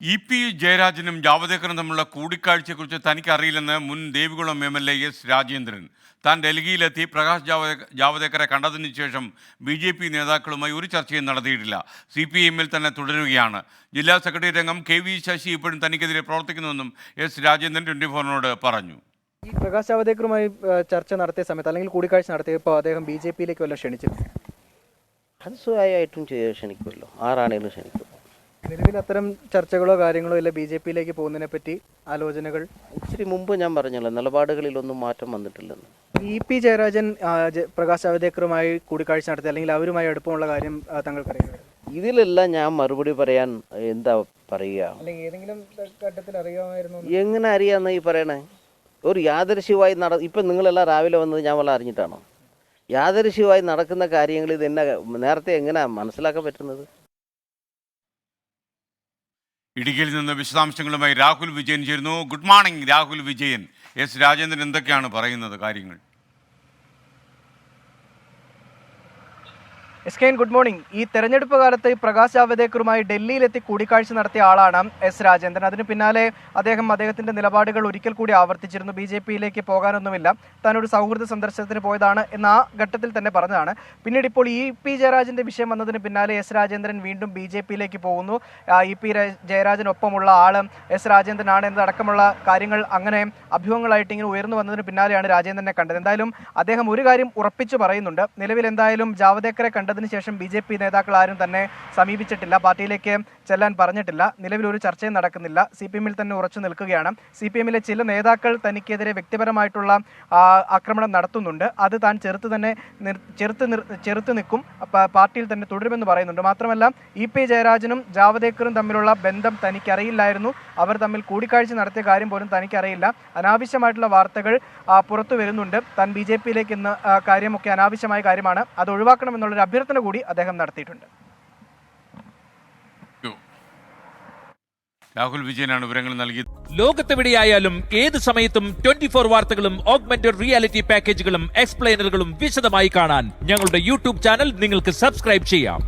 E P ജയരാജനും ജാവദേക്കറും തമ്മിലുള്ള കൂടിക്കാഴ്ചയെക്കുറിച്ച് തനിക്കറിയില്ലെന്ന് മുൻ Devikulam M L A S Rajendran. താൻ ഡൽഹിയിലെത്തി പ്രകാശ് ജാവദേ ജാവദേക്കറെ കണ്ടതിന് ശേഷം ബി ജെ പി നേതാക്കളുമായി ഒരു ചർച്ചയും നടത്തിയിട്ടില്ല. സി പി എമ്മിൽ തന്നെ തുടരുകയാണ്. ജില്ലാ സെക്രട്ടറി രംഗം കെ വി ശശി ഇപ്പോഴും തനിക്കെതിരെ പ്രവർത്തിക്കുന്നുവെന്നും എസ് രാജേന്ദ്രൻ ട്വന്റി ഫോറിനോട് പറഞ്ഞു. ഈ പ്രകാശ് ജാവദേക്കറുമായി ചർച്ച നടത്തിയ സമയത്ത് അല്ലെങ്കിൽ കൂടിക്കാഴ്ച നടത്തിയപ്പോൾ അദ്ദേഹം ബി ജെ പിയിലേക്ക് വല്ല ക്ഷണിച്ചിരുന്നു? അത് സ്വയമായിട്ടും ക്ഷണിക്കുമല്ലോ. ആരാണേലും ക്ഷണിക്കും. നിലവിൽ അത്തരം ചർച്ചകളോ കാര്യങ്ങളോ ഇല്ല ബി ജെ പിയിലേക്ക് പോകുന്നതിനെ പറ്റി ആലോചനകൾ? ഇച്ചിരി മുമ്പ് ഞാൻ പറഞ്ഞല്ലോ നിലപാടുകളിലൊന്നും മാറ്റം വന്നിട്ടില്ലെന്ന്. ഇ പി ജയരാജൻ പ്രകാശ് ജാവദേക്കറുമായി കൂടിക്കാഴ്ച നടത്തി അല്ലെങ്കിൽ അവരുമായി അടുപ്പമുള്ള കാര്യം താങ്കൾക്കറിയാം ഇതിലെല്ലാം ഞാൻ മറുപടി പറയാൻ എന്താ പറയുക? അല്ലെങ്കിൽ ഏതെങ്കിലും ഘട്ടത്തിൽ അറിയാമായിരുന്നു എങ്ങനെ അറിയാന്ന് ഈ പറയണേ? ഒരു യാദൃശ്യമായി നട ഇപ്പം നിങ്ങളെല്ലാം രാവിലെ വന്നത് ഞാൻ വല്ല അറിഞ്ഞിട്ടാണോ? യാദൃശ്യമായി നടക്കുന്ന കാര്യങ്ങൾ ഇത് എന്നെ നേരത്തെ എങ്ങനെയാണ് മനസ്സിലാക്കാൻ പറ്റുന്നത്? ഇടുക്കിയിൽ നിന്ന് വിശദാംശങ്ങളുമായി രാഹുൽ വിജയൻ ചേരുന്നു. Good morning Rahul Vijayan. S Rajendran എന്തൊക്കെയാണ് പറയുന്നത് കാര്യങ്ങൾ? S K good morning. ഈ തെരഞ്ഞെടുപ്പ് കാലത്ത് പ്രകാശ് ജാവദേക്കറുമായി ഡൽഹിയിലെത്തി കൂടിക്കാഴ്ച നടത്തിയ ആളാണ് എസ് രാജേന്ദ്രൻ. അതിന് പിന്നാലെ അദ്ദേഹം അദ്ദേഹത്തിന്റെ നിലപാടുകൾ ഒരിക്കൽ കൂടി ആവർത്തിച്ചിരുന്നു. ബി ജെ പിയിലേക്ക് പോകാനൊന്നുമില്ല. സൗഹൃദ സന്ദർശനത്തിന് പോയതാണ് എന്ന ആ ഘട്ടത്തിൽ തന്നെ പറഞ്ഞതാണ്. പിന്നീട് ഇപ്പോൾ ഇ പി ജയരാജന്റെ വിഷയം വന്നതിന് പിന്നാലെ എസ് രാജേന്ദ്രൻ വീണ്ടും ബി ജെ പിയിലേക്ക് പോകുന്നു. ഇ പി ജയരാജനൊപ്പമുള്ള ആൾ എസ് രാജേന്ദ്രനാണ് എന്നതടക്കമുള്ള കാര്യങ്ങൾ അങ്ങനെ അഭ്യൂഹങ്ങളായിട്ട് ഇങ്ങനെ ഉയർന്നു വന്നതിന് പിന്നാലെയാണ് രാജേന്ദ്രനെ കണ്ടത്. എന്തായാലും അദ്ദേഹം ഒരു കാര്യം ഉറപ്പിച്ചു പറയുന്നുണ്ട്. നിലവിൽ എന്തായാലും ജാവദേക്കറെ കണ്ടതിന് ശേഷം ബി ജെ പി നേതാക്കൾ ആരും തന്നെ സമീപിച്ചിട്ടില്ല. പാർട്ടിയിലേക്ക് ചെല്ലാൻ പറഞ്ഞിട്ടില്ല. നിലവിൽ ഒരു ചർച്ചയും നടക്കുന്നില്ല. സി പി എമ്മിൽ തന്നെ ഉറച്ചു നിൽക്കുകയാണ്. സി പി എമ്മിലെ ചില നേതാക്കൾ തനിക്കെതിരെ വ്യക്തിപരമായിട്ടുള്ള ആക്രമണം നടത്തുന്നുണ്ട്. അത് താൻ ചെറുത്ത് തന്നെ ചെറുത്ത് ചെറുത്ത് നിൽക്കും. പാർട്ടിയിൽ തന്നെ തുടരുമെന്ന് പറയുന്നുണ്ട്. മാത്രമല്ല ഇ പി ജയരാജനും ജാവദേക്കറും തമ്മിലുള്ള ബന്ധം തനിക്കറിയില്ലായിരുന്നു. അവർ തമ്മിൽ കൂടിക്കാഴ്ച നടത്തിയ കാര്യം പോലും തനിക്കറിയില്ല. അനാവശ്യമായിട്ടുള്ള വാർത്തകൾ പുറത്തു വരുന്നുണ്ട്. താൻ ബി ജെ പിയിലേക്ക് ഇന്ന് കാര്യമൊക്കെ അനാവശ്യമായ കാര്യമാണ്. അത് ഒഴിവാക്കണമെന്നുള്ളൊരു അഭ്യർത്ഥന കൂടി അദ്ദേഹം നടത്തിയിട്ടുണ്ട്. രാഹുൽ വിജയനാണ് വിവരങ്ങൾ നൽകിയത്. ലോകത്തെവിടെയായാലും ഏത് സമയത്തും ട്വന്റി ഫോർ വാർത്തകളും ഓഗ്മെന്റഡ് റിയാലിറ്റി പാക്കേജുകളും എക്സ്പ്ലെയിനറുകളും വിശദമായി കാണാൻ ഞങ്ങളുടെ യൂട്യൂബ് ചാനൽ നിങ്ങൾക്ക് സബ്സ്ക്രൈബ് ചെയ്യാം.